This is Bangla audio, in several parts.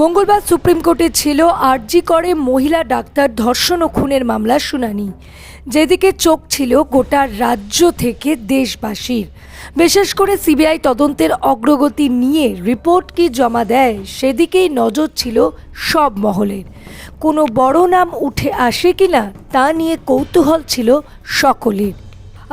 মঙ্গলবার সুপ্রিম কোর্টে ছিল আরজি করে মহিলা ডাক্তার ধর্ষণ ও খুনের মামলার শুনানি। যেদিকে চোখ ছিল গোটা রাজ্য থেকে দেশবাসীর। বিশেষ করে সিবিআই তদন্তের অগ্রগতি নিয়ে রিপোর্ট কি জমা দেয় সেদিকেই নজর ছিল সব মহলের। কোনো বড় নাম উঠে আসে কিনা তা নিয়ে কৌতূহল ছিল সকলের।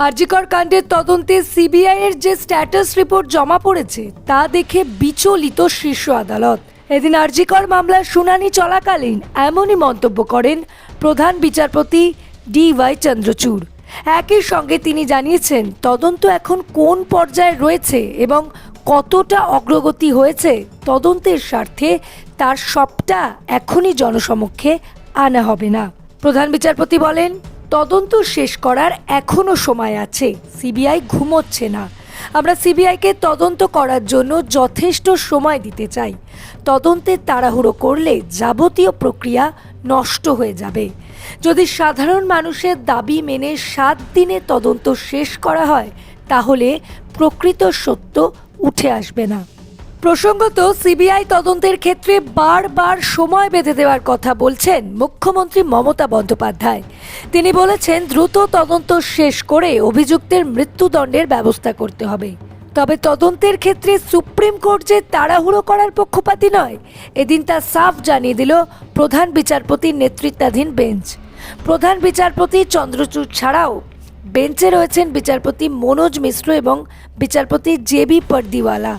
আরজিকর কাণ্ডের তদন্তে সিবিআইয়ের যে স্ট্যাটাস রিপোর্ট জমা পড়েছে তা দেখে বিচলিত শীর্ষ আদালত। এদিন আরজিকর মামলার শুনানি চলাকালীন এমনই মন্তব্য করেন প্রধান বিচারপতি ডি ওয়াই চন্দ্রচূড়। একই সঙ্গে তিনি জানিয়েছেন, তদন্ত এখন কোন পর্যায়ে রয়েছে এবং কতটা অগ্রগতি হয়েছে তদন্তের স্বার্থে তার সবটা এখনই জনসমক্ষে আনা হবে না। প্রধান বিচারপতি বলেন, তদন্ত শেষ করার এখনও সময় আছে, সিবিআই ঘুমোচ্ছে না। আমরা সিবিআইকে তদন্ত করার জন্য যথেষ্ট সময় দিতে চাই। তদন্তে তাড়াহুড়ো করলে যাবতীয় প্রক্রিয়া নষ্ট হয়ে যাবে। যদি সাধারণ মানুষের দাবি মেনে সাত দিনে তদন্ত শেষ করা হয়, তাহলে প্রকৃত সত্য উঠে আসবে না। প্রসঙ্গত, সিবিআই তদন্তের ক্ষেত্রে বারবার সময় বেঁধে দেওয়ার কথা বলছেন মুখ্যমন্ত্রী মমতা বন্দ্যোপাধ্যায়। তিনি বলেছেন, দ্রুত তদন্ত শেষ করে অভিযুক্তের মৃত্যুদণ্ডের ব্যবস্থা করতে হবে। তবে তদন্তের ক্ষেত্রে সুপ্রিম কোর্ট যে তাড়াহুড়ো করার পক্ষপাতি নয়, এদিন তা সাফ জানিয়ে দিল প্রধান বিচারপতির নেতৃত্বাধীন বেঞ্চ। প্রধান বিচারপতি চন্দ্রচূড় ছাড়াও বেঞ্চে রয়েছেন বিচারপতি মনোজ মিশ্র এবং বিচারপতি জেবি পর্দিওয়ালা।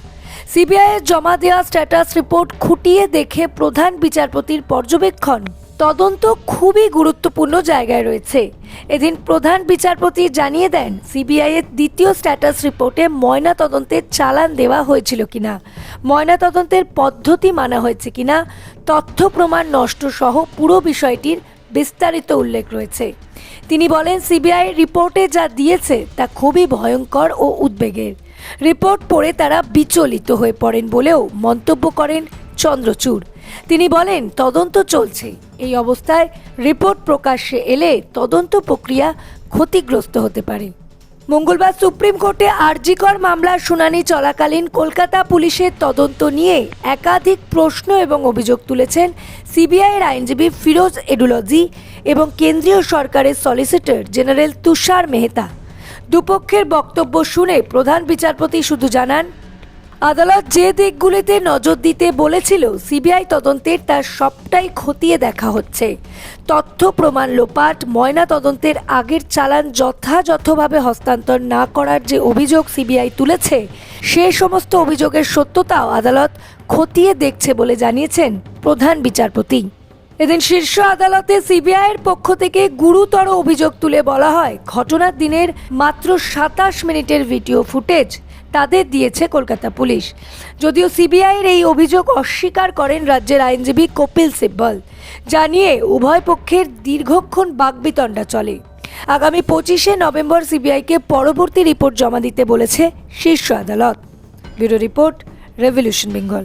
সিবিআইয়ের জমা দেওয়া স্ট্যাটাস রিপোর্ট খুঁটিয়ে দেখে প্রধান বিচারপতির পর্যবেক্ষণ। তদন্ত খুবই গুরুত্বপূর্ণ জায়গায় রয়েছে। এদিন প্রধান বিচারপতি জানিয়ে দেন সিবিআই এর দ্বিতীয় স্ট্যাটাস রিপোর্টে ময়না তদন্তের চালান দেওয়া হয়েছিল কিনা ময়না তদন্তের পদ্ধতি মানা হয়েছে কিনা, তথ্য প্রমাণ নষ্ট সহ পুরো বিষয়টির বিস্তারিত উল্লেখ রয়েছে। তিনি বলেন, সিবিআই রিপোর্টে যা দিয়েছে তা খুবই ভয়ঙ্কর ও উদ্বেগের। রিপোর্ট পড়ে তারা বিচলিত হয়ে পড়েন বলেও মন্তব্য করেন চন্দ্রচূড়। তিনি বলেন, তদন্ত চলছে। এই অবস্থায় রিপোর্ট প্রকাশ্যে এলে তদন্ত প্রক্রিয়া ক্ষতিগ্রস্ত হতে পারে। মঙ্গলবার সুপ্রিম কোর্টে আরজিকর মামলার শুনানি চলাকালীন কলকাতা পুলিশের তদন্ত নিয়ে একাধিক প্রশ্ন এবং অভিযোগ তুলেছেন সিবিআইয়ের আইনজীবী ফিরোজ এডুলজি এবং কেন্দ্রীয় সরকারের সলিসিটর জেনারেল তুষার মেহতা। দুপক্ষের বক্তব্য শুনে প্রধান বিচারপতি শুধু জানান আদালত যে দিকগুলিতে নজর দিতে বলেছিল, সিবিআই তদন্তের তার সবটাই খতিয়ে দেখা হচ্ছে। তথ্য প্রমাণ লোপাট, ময়না তদন্তের আগের চালান যথাযথভাবে হস্তান্তর না করার যে অভিযোগ সিবিআই তুলেছে, সে সমস্ত অভিযোগের সত্যতাও আদালত খতিয়ে দেখছে বলে জানিয়েছেন প্রধান বিচারপতি। এদিন শীর্ষ আদালতে সিবিআইয়ের পক্ষ থেকে গুরুতর অভিযোগ তুলে বলা হয়, ঘটনার দিনের মাত্র সাতাশ মিনিটের ভিডিও ফুটেজ তাদের দিয়েছে কলকাতা পুলিশ। যদিও সিবিআইয়ের এই অভিযোগ অস্বীকার করেন রাজ্যের আইনজীবী কপিল সিব্বল জানিয়ে উভয় পক্ষের দীর্ঘক্ষণ বাগবিতণ্ডা চলে। আগামী পঁচিশে নভেম্বর সিবিআইকে পরবর্তী রিপোর্ট জমা দিতে বলেছে শীর্ষ আদালত। Bureau report revolution Bengal.